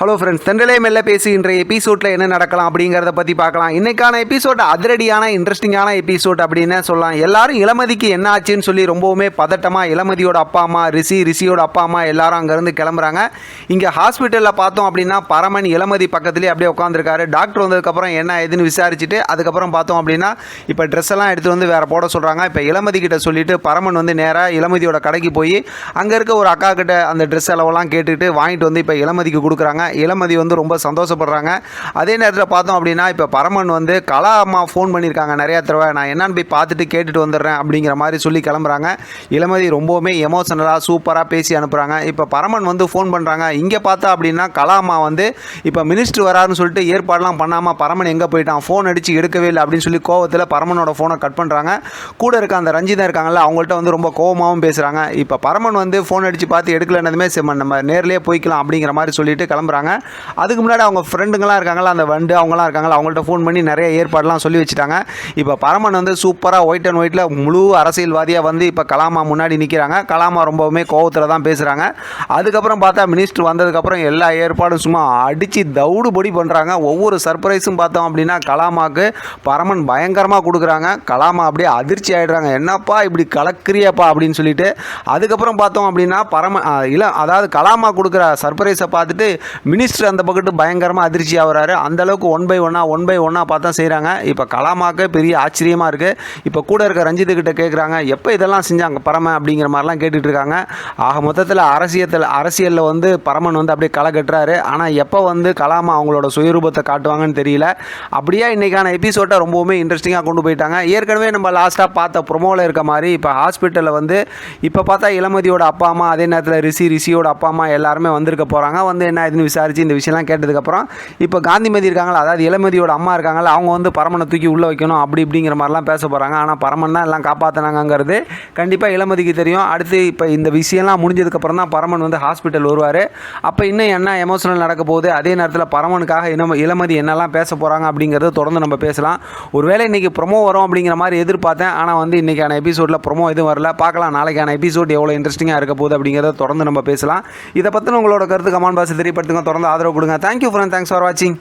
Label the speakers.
Speaker 1: Hello friends தென்றலே மெல்ல பேசுகின்ற எபிசோடில் என்ன நடக்கலாம் அப்படிங்கிறத பற்றி பார்க்கலாம். இன்னைக்கான எபிசோட் அதிரடியான இன்ட்ரெஸ்டிங்கான எபிசோட் அப்படின்னு சொல்லலாம். எல்லாரும் இளமதிக்கு என்ன ஆச்சுன்னு சொல்லி ரொம்பவுமே பதட்டமாக இளமதியோட அப்பா அம்மா ரிஷி ரிஷியோட அப்பா அம்மா எல்லாரும் அங்கேருந்து கிளம்புறாங்க. இங்கே ஹாஸ்பிட்டலில் பார்த்தோம் அப்படின்னா பரமன் இளமதி பக்கத்துலேயே அப்படியே உட்காந்துருக்காரு டாக்டர் வந்ததுக்கப்புறம் என்ன ஏதுன்னு விசாரிச்சுட்டு அதுக்கப்புறம் பார்த்தோம் அப்படின்னா இப்போ ட்ரெஸ் எல்லாம் எடுத்து வந்து வேற போட சொல்கிறாங்க இப்போ இளமதி கிட்ட சொல்லிட்டு பரமன் வந்து நேராக இளமதியோட கடைக்கு போய் அங்கே இருக்க ஒரு அக்கா கிட்ட அந்த ட்ரெஸ் அளவெல்லாம் கேட்டுக்கிட்டு வாங்கிட்டு வந்து இப்போ இளமதிக்கு கொடுக்குறாங்க. இளமதி வந்து ரொம்ப சந்தோஷப்படுறாங்க. அதே நேரத்தில் பார்த்தோம் அப்படின்னா இப்போ பரமன் வந்து கலா அம்மா ஃபோன் பண்ணியிருக்காங்க நிறையா தடவை. நான் என்னன்னு போய் பார்த்துட்டு கேட்டுட்டு வந்துடுறேன் அப்படிங்கிற மாதிரி சொல்லி கிளம்புறாங்க. இளமதி ரொம்பவுமே எமோஷனலாக சூப்பராக பேசி அனுப்புகிறாங்க இப்போ பரமன் வந்து ஃபோன் பண்ணுறாங்க இங்கே பார்த்தா அப்படின்னா கலா அம்மா வந்து இப்போ மினிஸ்டர் வராருன்னு சொல்லிட்டு ஏற்பாடெல்லாம் பண்ணாமல் பரமன் எங்கே போயிட்டான்? ஃபோன் அடித்து எடுக்கவே இல்லை அப்படின்னு சொல்லி கோவத்தில் பரமனோட ஃபோனை கட் பண்ணுறாங்க கூட இருக்க அந்த ரஞ்சிதா இருக்காங்கல்ல அவங்கள்ட்ட வந்து ரொம்ப கோவமாகவும் பேசுகிறாங்க இப்போ பரமன் வந்து ஃபோன் அடித்து பார்த்து எடுக்கலன்னதுமே சரி நம்ம நேர்லேயே போய்க்கலாம் அப்படிங்கிற மாதிரி சொல்லிட்டு கிளம்புறாங்க. அதுக்கு முன்னாடி அவங்க ஃப்ரெண்டுங்களாம் இருக்காங்களா அந்த வண்டு அவங்களாம் இருக்காங்களா அவங்கள்ட்ட ஃபோன் பண்ணி நிறைய ஏற்பாடுலாம் சொல்லி வச்சுட்டாங்க. இப்போ பரமன் வந்து சூப்பராக ஒயிட் அண்ட் ஒயிட்டில் முழு அரசியல்வாதியாக வந்து இப்போ கலாமா முன்னாடி நிற்கிறாங்க கலாமா ரொம்பவுமே கோவத்தில் தான் பேசுகிறாங்க அதுக்கப்புறம் பார்த்தா மினிஸ்டர் வந்ததுக்கப்புறம் எல்லா ஏற்பாடும் சும்மா அடித்து தவுடுபடி பண்ணுறாங்க ஒவ்வொரு சர்ப்ரைஸும் பார்த்தோம் அப்படின்னா கலாமாவுக்கு பரமன் பயங்கரமாக கொடுக்குறாங்க. கலாமா அப்படியே அதிர்ச்சி ஆகிடுறாங்க என்னப்பா இப்படி கலக்கிறியப்பா? அப்படின்னு சொல்லிட்டு அதுக்கப்புறம் பார்த்தோம் அப்படின்னா பரம இல்லை அதாவது கலாமா கொடுக்குற சர்ப்ரைஸை பார்த்துட்டு மினிஸ்டர் அந்த பக்கத்து பயங்கரமாக அதிர்ச்சி ஆகிறாரு. அந்தளவுக்கு ஒன் பை ஒன்னாக ஒன் பை ஒன்னாக பார்த்தா செய்கிறாங்க இப்போ கலாமாக்கு பெரிய ஆச்சரியமாக இருக்குது இப்போ கூட இருக்க ரஞ்சித்து கிட்ட கேட்குறாங்க எப்போ இதெல்லாம் செஞ்சாங்க? பரம அப்படிங்கிற மாதிரிலாம் கேட்டுட்டு இருக்காங்க. ஆக மொத்தத்தில் அரசியத்தில் அரசியலில் வந்து பரமன் வந்து அப்படியே களை கட்டுறாரு. ஆனால் எப்போ வந்து கலாமா அவங்களோட சுயரூபத்தை காட்டுவாங்கன்னு தெரியல. அப்படியே இன்றைக்கான எபிசோட்டை ரொம்பவுமே இன்ட்ரெஸ்டிங்காக கொண்டு போயிட்டாங்க. ஏற்கனவே நம்ம லாஸ்ட்டாக பார்த்த ப்ரொமோவில் இருக்க மாதிரி இப்போ ஹாஸ்பிட்டலில் வந்து இப்போ பார்த்தா இளமதியோட அப்பா அம்மா அதே நேரத்தில் ரிஷி ரிஷியோட அப்பா அம்மா எல்லாருமே வந்திருக்க போகிறாங்க வந்து என்ன இதுன்னு விசாரித்து இந்த விஷயம்லாம் கேட்டதுக்கப்புறம் இப்போ காந்திமதி இருக்காங்களா? அதாவது இளமதியோட அம்மா இருக்காங்களா? அவங்க வந்து பரமனை தூக்கி உள்ளே வைக்கணும் அப்படி இப்படிங்கிற மாதிரிலாம் பேச போகிறாங்க ஆனால் பரமன் தான் எல்லாம் காப்பாற்றினாங்கிறது கண்டிப்பாக இளமதிக்கு தெரியும். அடுத்து இப்போ இந்த விஷயம்லாம் முடிஞ்சதுக்கப்புறம் தான் பரமன் வந்து ஹாஸ்பிட்டல் வருவார். அப்போ இன்னும் என்ன எமோஷனல் நடக்க போகுது? அதே நேரத்தில் பரமனுக்காக இனம் இளமதி என்னெல்லாம் பேச போகிறாங்க அப்படிங்கிறத தொடர்ந்து நம்ம பேசலாம். ஒருவேளை இன்றைக்கி ப்ரொமோ வரும் அப்படிங்கிற மாதிரி எதிர்பார்த்தேன். ஆனால் வந்து இன்றைக்கான எபிசோடில் ப்ரொமோ எதுவும் வரல. பார்க்கலாம். நாளைக்கான எபிசோட் எவ்வளோ இன்ட்ரெஸ்டிங்காக இருக்க போகுது அப்படிங்கிறத தொடர்ந்து நம்ம பேசலாம். இதை பற்றின உங்களோட கருத்து கமான் பாசை தெரியப்படுத்துங்க. தொடர்ந்து ஆதரவு கொடுங்க. தேங்க்யூ ஃப்ரெண்ட் தேங்க்ஸ் ஃபார் வாட்சிங்